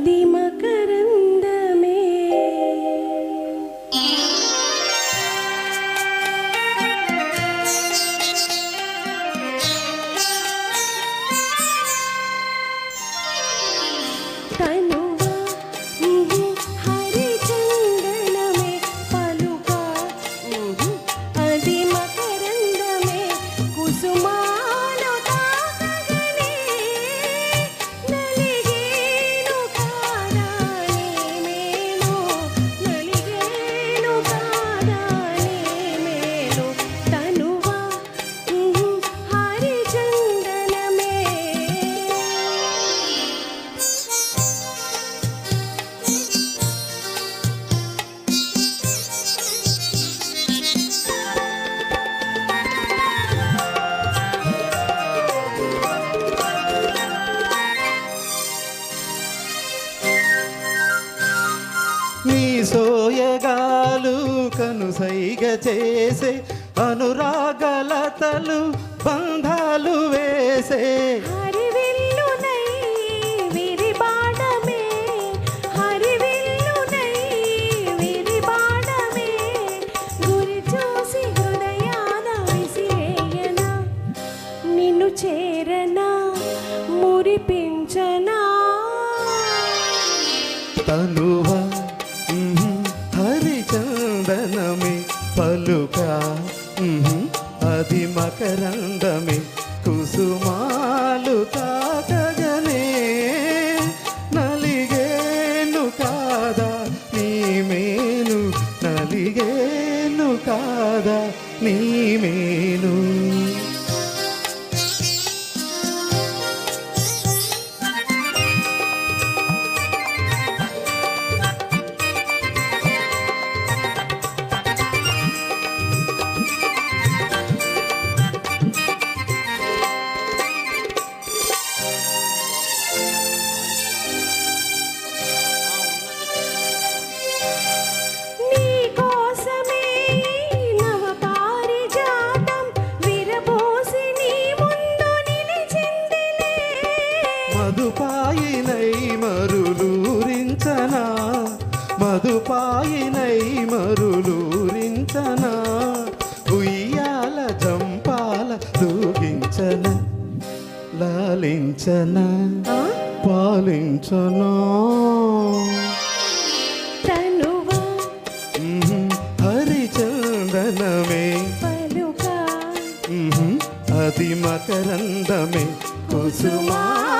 lágrimas. కనుసైగ చేసే అనురాగలతలు బంధాలు వేసే. చేరనా మురిపించనా. తనువ హరిచందనమే పలుక అది మకరందమే. మధుపాయినై మరులూరించనా? మధుపాయినై మరులూరించనా? ఉయ్యాల జంపాల లూగించన లాలించనా? పాలించనా? తనువా? హరిచందనమే. అది మకరందమే కుసుమాలు